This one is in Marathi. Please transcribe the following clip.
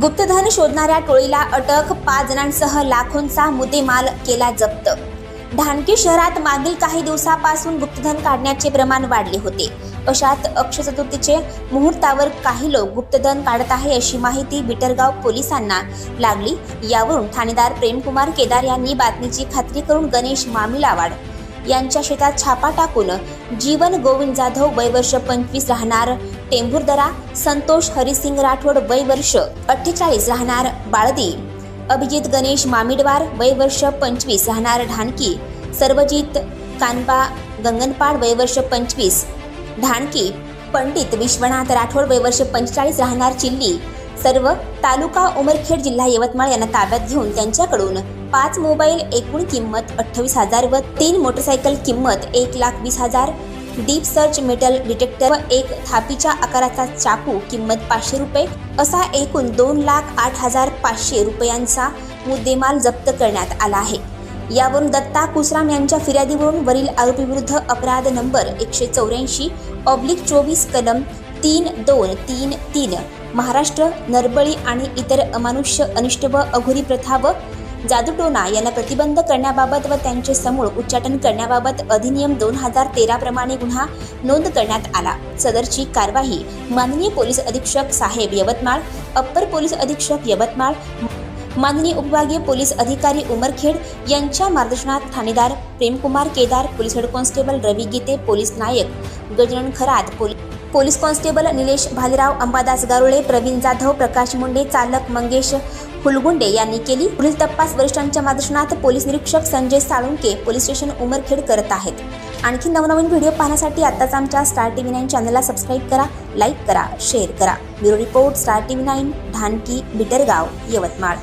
गुप्तधन शोधणाऱ्या टोळीला अटक पाच जणांसह लाखोंचा मुद्देमाल केला जप्त. ढानकी शहरात मागील काही दिवसापासून गुप्तधन काढण्याचे प्रमाण वाढले होते. अशात अक्षय चतुर्थीचे मुहूर्तावर काही लोक गुप्तधन काढत आहे अशी माहिती बिटरगाव पोलिसांना लागली. यावरून ठाणेदार प्रेमकुमार केदार यांनी बातमीची खात्री करून गणेश मामिलावाड यांच्या शेतात छापा टाकून जीवन गोविंद जाधव वय वर्ष पंचवीस राहणार टेंभूरदरा संतोष हरिसिंग राठोड वय वर्ष अठ्ठेचाळीस राहणार बाळदी. अभिजित गणेश मामिडवार वय वर्ष पंचवीस राहणार ढानकी सर्वजित कानबा गंगनपाड वय वर्ष पंचवीस ढाणकी. पंडित विश्वनाथ राठोड वय वर्ष पंचेचाळीस राहणार चिल्ली. सर्व तालुका उमरखेड जिल्हा यवतमाळ यांना ताब्यात घेऊन त्यांच्याकडून पाच मोबाईल एकूण किंमत अठ्ठावीस हजार व तीन मोटरसायकल किंमत एक लाख वीस हजार. डीप सर्च मेटल डिटेक्टर व एक थापीच्या आकाराचा चाकू किंमत पाचशे रुपये. असा एकूण दोन लाख आठ हजार पाचशे रुपयांचा मुद्देमाल जप्त करण्यात आला आहे. यावरून दत्ता कुसराम यांच्या फिर्यादीवरून वरील आरोपीविरुद्ध अपराध नंबर एकशे चौऱ्याऐंशी ऑब्लिक चोवीस कलम तीन दोन तीन तीन. महाराष्ट्र नरबळी आणि इतर अमानुष्य अनिष्ट व अघोरी प्रथा व जादूटोना यांना प्रतिबंध करण्याबाबत व त्यांचे समूळ उच्चाटन करण्याबाबत अधिनियम दोन हजार तेरा प्रमाणे गुन्हा नोंद करण्यात आला. सदरची कारवाई माननीय पोलीस अधीक्षक साहेब यवतमाळ अप्पर पोलीस अधीक्षक यवतमाळ माननीय उपविभागीय पोलीस अधिकारी उमरखेड यांच्या मार्गदर्शनात ठाणेदार Premkumar Kedar police head constable Ravi Gite police नायक Gajanan Kharat police police constable Nilesh Bhalerao Ambadas Garule Pravin Jadhav Prakash Munde चालक मंगेश हुलगुंडे यांनी केली. पुढील तपास वरिष्ठांच्या मार्गदर्शनात पोलीस निरीक्षक संजय साळुंके पोलीस स्टेशन उमरखेड करत आहेत. आणखी नवनवीन व्हिडिओ पाहण्यासाठी आताच आमच्या स्टार टी व्ही नाईन चॅनलला सबस्क्राईब करा लाईक करा शेअर करा. Bureau report star T V nine Dhanki Bitargaon Yavatmal.